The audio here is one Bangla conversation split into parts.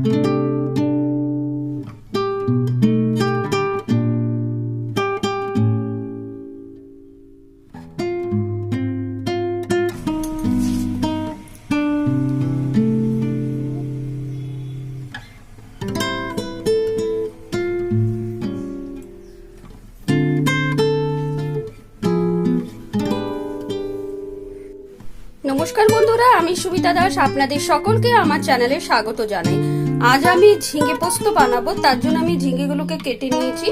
নমস্কার বন্ধুরা আমি সুমিতা দাস। আপনাদের সকলকে আমার চ্যানেলে স্বাগত জানাই। আজ আমি ঝিঙে পোস্ত বানাবো, তার জন্য আমি ঝিঙেগুলোকে কেটে নিয়েছি।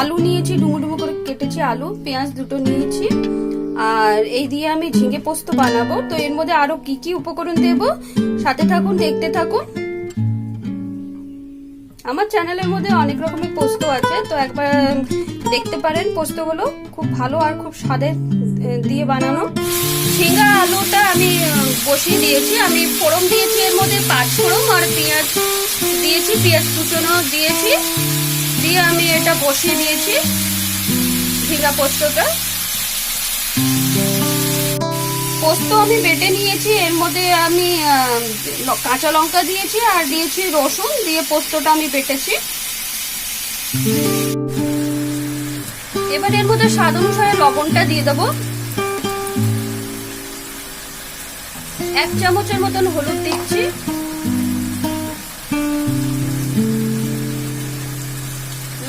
আলু নিয়েছি, ডুমু ডুমু করে কেটেছি আলু, পেঁয়াজ দুটো নিয়েছি। আর এই দিয়ে আমি ঝিঙে পোস্ত বানাবো। তো এর মধ্যে আরও কি কি উপকরণ দেব? সাথে থাকুন, দেখতে থাকুন। আমার চ্যানেলের মধ্যে অনেক রকমের পোস্ত আছে, তো একবার দেখতে পারেন পোস্তগুলো। খুব ভালো আর খুব স্বাদের দিয়ে বানানো। ঝিঙ্গা আলুটা আমি বসিয়ে দিয়েছি। আমি ফোড়ন দিয়েছি, এর মধ্যে পাঁচ ফোড়ন আর পেঁয়াজ দিয়েছি, পেঁয়াজ কুচনো দিয়েছি। দিয়ে আমি এটা বসিয়ে দিয়েছি ঝিঙ্গা পোস্তটা। পোস্ত আমি বেটে নিয়েছি, এর মধ্যে আমি কাঁচা লঙ্কা দিয়েছি আর দিয়েছি রসুন, দিয়ে পোস্তটা আমি বেটেছি। এবার এর মধ্যে স্বাদ অনুসারে লবণটা দিয়ে দেবো। এক চামচের মতন হলুদ দিচ্ছি।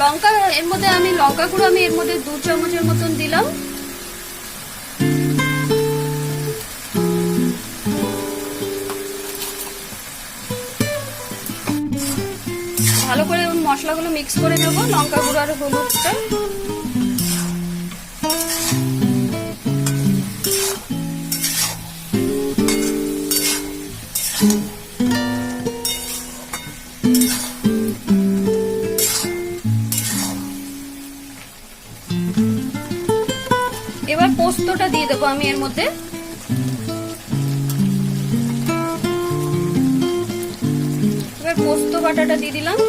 লঙ্কা, এর মধ্যে আমি লঙ্কা গুঁড়ো আমি এর মধ্যে দু চামচের মতন দিলাম। ভালো করে মশলাগুলো মিক্স করে নেব, লঙ্কা গুঁড়ো আর হলুদটা। এবার পোস্তটা দিয়ে দেবো আমি এর মধ্যে। এবার পোস্ত বাটাটা দিয়ে দিলাম।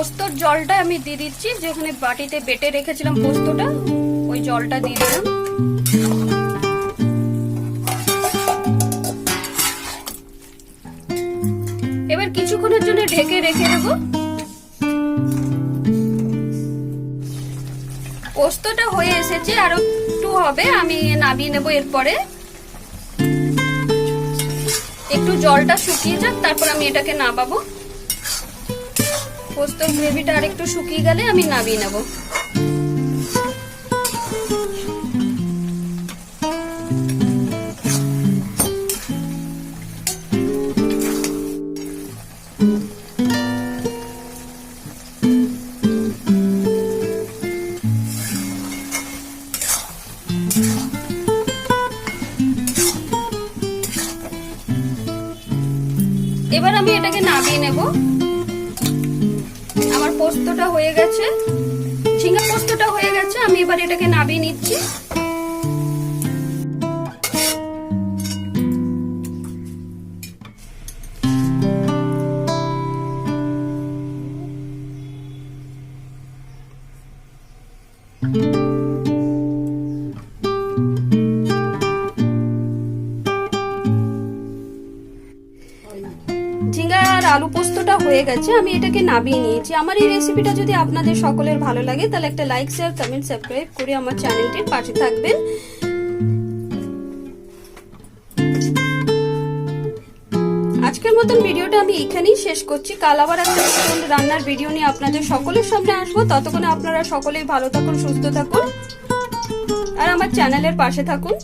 পোস্তর জলটা আমি দিয়ে দিচ্ছি। যেখানে বাটিতে বেটে রেখেছিলাম পোস্তটা, ওই জলটা দিয়ে দিলাম। এবার কিছুক্ষণের জন্য ঢেকে রেখে দেব। পোস্তটা হয়ে এসেছে, আরও একটু হবে, আমি নামিয়ে নেব এরপরে। একটু জলটা শুকিয়ে যাক, তারপর আমি এটাকে নামাবো। পোস্তর গ্রেভিটা আর একটু শুকিয়ে গেলে আমি নামিয়ে নেব। এবার আমি এটাকে নামিয়ে নেব। পোস্তটা হয়ে গেছে। ঝিঙা পোস্তটা হয়ে গেছে আমি এবার এটাকে নামিয়ে নিচ্ছি। ঝিঙ্গা আর আলু পোস্তটা হয়ে গেছে, আমি এটাকে নামিয়ে নিয়েছি। আমার এই রেসিপিটা যদি আপনাদের সকলের ভালো লাগে, তাহলে একটা লাইক শেয়ার কমেন্ট সাবস্ক্রাইব করে আমার চ্যানেলটির পাশে থাকবেন। আজকের মতন ভিডিওটা আমি এখানেই শেষ করছি। কাল আবার একটা নতুন রান্নার ভিডিও নিয়ে আপনাদের সকলের সামনে আসব। ততক্ষণে আপনারা সকলেই ভালো থাকুন, সুস্থ থাকুন। আর আমার চ্যানেলের পাশে থাকুন।